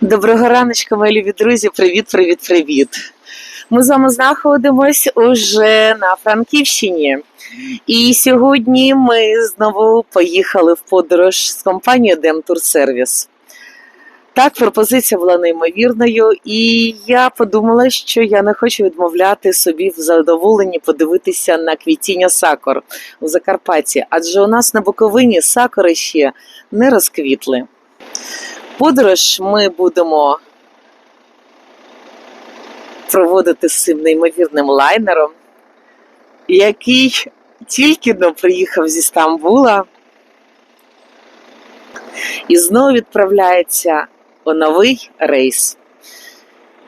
Доброго раночка, мої любі друзі. Привіт, привіт, привіт. Ми з вами знаходимось уже на Франківщині. І сьогодні ми знову поїхали в подорож з компанією Демтур Сервіс. Так, пропозиція була неймовірною, і я подумала, що я не хочу відмовляти собі в задоволенні подивитися на квітіння сакор у Закарпатті, адже у нас на Буковині сакори ще не розквітли. Подорож ми будемо проводити з цим неймовірним лайнером, який тільки но приїхав зі Стамбула і знову відправляється у новий рейс.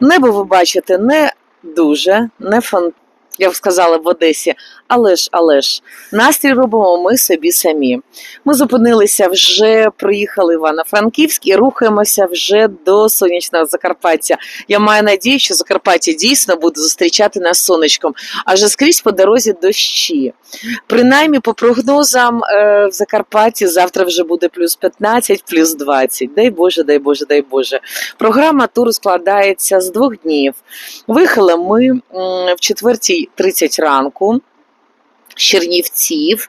Небо ви бачите не дуже, не фон, я б сказала в Одесі, але ж, але ж, настрій робимо ми собі самі. Ми зупинилися вже, приїхали в Івано-Франківськ і рухаємося вже до сонячного Закарпаття. Я маю надію, що Закарпаття дійсно буде зустрічати нас сонечком, адже скрізь по дорозі дощі. Принаймні, по прогнозам е, в Закарпатті завтра вже буде плюс 15, плюс 20. Дай Боже, дай Боже, дай Боже. Програма туру складається з двох днів. Виїхали ми в 4.30 ранку. з Чернівців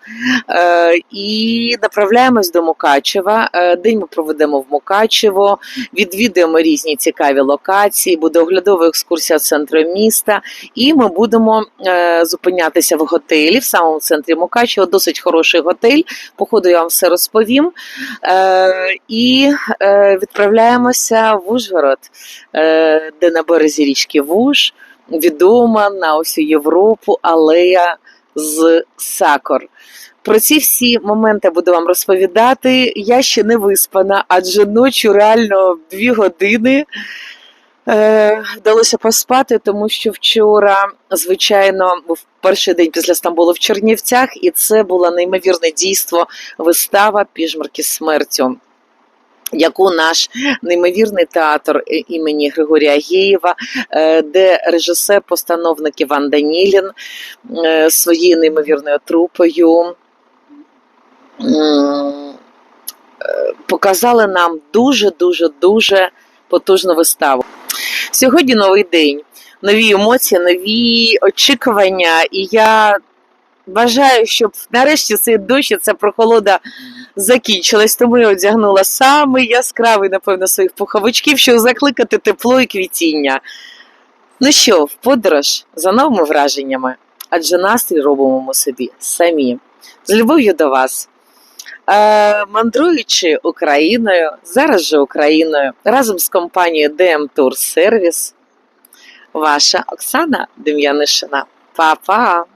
е, і направляємось до Мукачева. Е, день ми проведемо в Мукачево, відвідуємо різні цікаві локації, буде оглядова екскурсія центру міста, і ми будемо е, зупинятися в готелі в самому центрі Мукачева. Досить хороший готель. Походу, я вам все розповім. І відправляємося в Ужгород, де на березі річки Вуж, відома на усю Європу алея з сакор. Про ці всі моменти буду вам розповідати. Я ще не виспана, адже ночі реально дві години е, вдалося поспати, тому що вчора, звичайно, був перший день після Стамбулу в Чернівцях, і це було неймовірне дійство, вистава Піжмарки смертю. Яку наш неймовірний театр е, імені Григорія Геєва, е, де режисер-постановник Іван Данілін е, своєю неймовірною трупою показали нам дуже дуже дуже потужну виставу. Сьогодні новий день, нові емоції, нові очікування, і я бажаю, щоб нарешті цей дощ ця прохолода закінчилась, тому я одягнула саме яскравий, напевно, своїх пуховичків, щоб закликати тепло і квітіння. Ну що, в подорож за новими враженнями, адже настрій робимо ми собі самі. З любов'ю до вас. Е, мандруючи Україною, зараз же Україною, разом з компанією DM Tour Service, ваша Оксана Дем'янишина. Па-па!